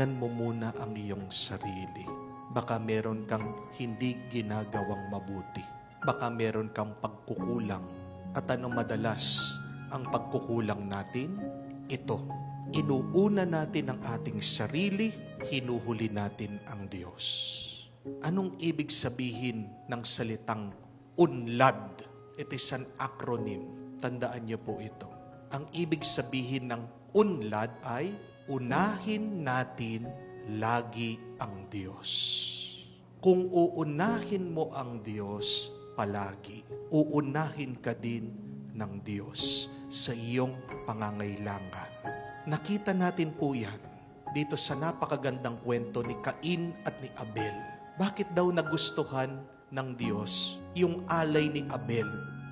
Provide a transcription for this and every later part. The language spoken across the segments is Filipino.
tignan mo muna ang iyong sarili. Baka meron kang hindi ginagawang mabuti. Baka meron kang pagkukulang. At ano madalas ang pagkukulang natin? Ito, inuuna natin ang ating sarili, hinuhuli natin ang Diyos. Anong ibig sabihin ng salitang unlad? It is an acronym. Tandaan niyo po ito. Ang ibig sabihin ng unlad ay unahin natin lagi ang Diyos. Kung uunahin mo ang Diyos palagi, uunahin ka din ng Diyos sa iyong pangangailangan. Nakita natin po yan dito sa napakagandang kwento ni Cain at ni Abel. Bakit daw nagustuhan ng Diyos yung alay ni Abel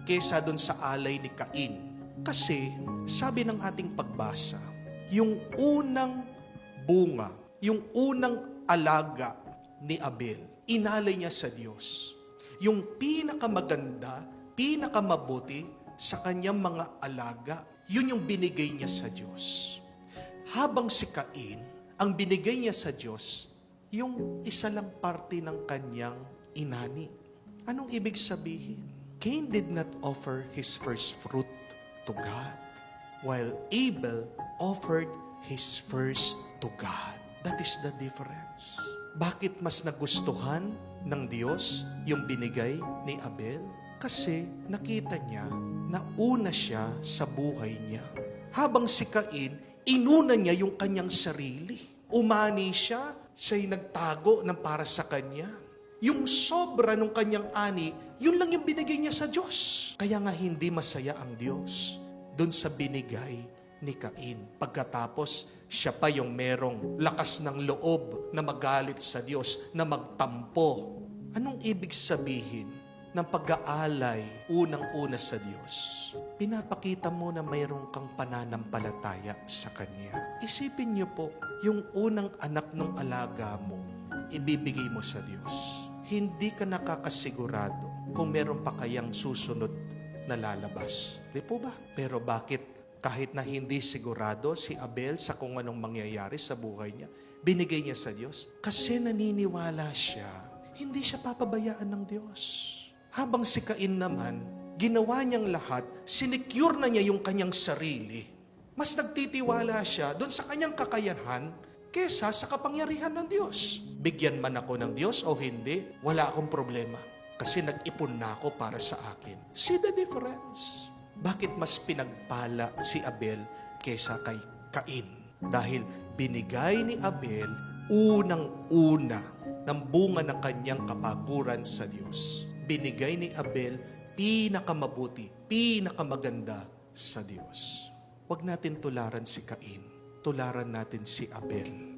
kesa doon sa alay ni Cain? Kasi sabi ng ating pagbasa, yung unang bunga, yung unang alaga ni Abel, inalay niya sa Diyos. Yung pinakamaganda, pinakamabuti sa kanyang mga alaga, yun yung binigay niya sa Diyos. Habang si Cain, ang binigay niya sa Diyos, yung isa lang parte ng kanyang inani. Anong ibig sabihin? Cain did not offer his first fruit to God, while Abel offered his first to God. That is the difference. Bakit mas nagustuhan ng Diyos yung binigay ni Abel? Kasi nakita niya na una siya sa buhay niya. Habang si Cain, inuna niya yung kanyang sarili. Umani siya, siya'y nagtago ng para sa kanya. Yung sobra ng kanyang ani, yun lang yung binigay niya sa Diyos. Kaya nga hindi masaya ang Diyos doon sa binigay ni Cain. Pagkatapos, siya pa yung merong lakas ng loob na magalit sa Diyos, na magtampo. Anong ibig sabihin ng pag-aalay unang-una sa Diyos? Pinapakita mo na mayroon kang pananampalataya sa Kanya. Isipin niyo po, yung unang anak ng alaga mo, ibibigay mo sa Diyos. Hindi ka nakakasigurado kung meron pa kayang susunod na lalabas. Di po ba? Pero bakit kahit na hindi sigurado si Abel sa kung anong mangyayari sa buhay niya, binigay niya sa Diyos? Kasi naniniwala siya, hindi siya papabayaan ng Diyos. Habang si Cain naman, ginawa niyang lahat, sinecure na niya yung kanyang sarili. Mas nagtitiwala siya doon sa kanyang kakayahan kesa sa kapangyarihan ng Diyos. Bigyan man ako ng Diyos o hindi, wala akong problema. Kasi nag-ipon na ako para sa akin. See the difference? Bakit mas pinagpala si Abel kesa kay Cain? Dahil binigay ni Abel unang-una ng bunga ng kanyang kapaguran sa Diyos. Binigay ni Abel pinakamabuti, pinakamaganda sa Diyos. Huwag natin tularan si Cain. Tularan natin si Abel.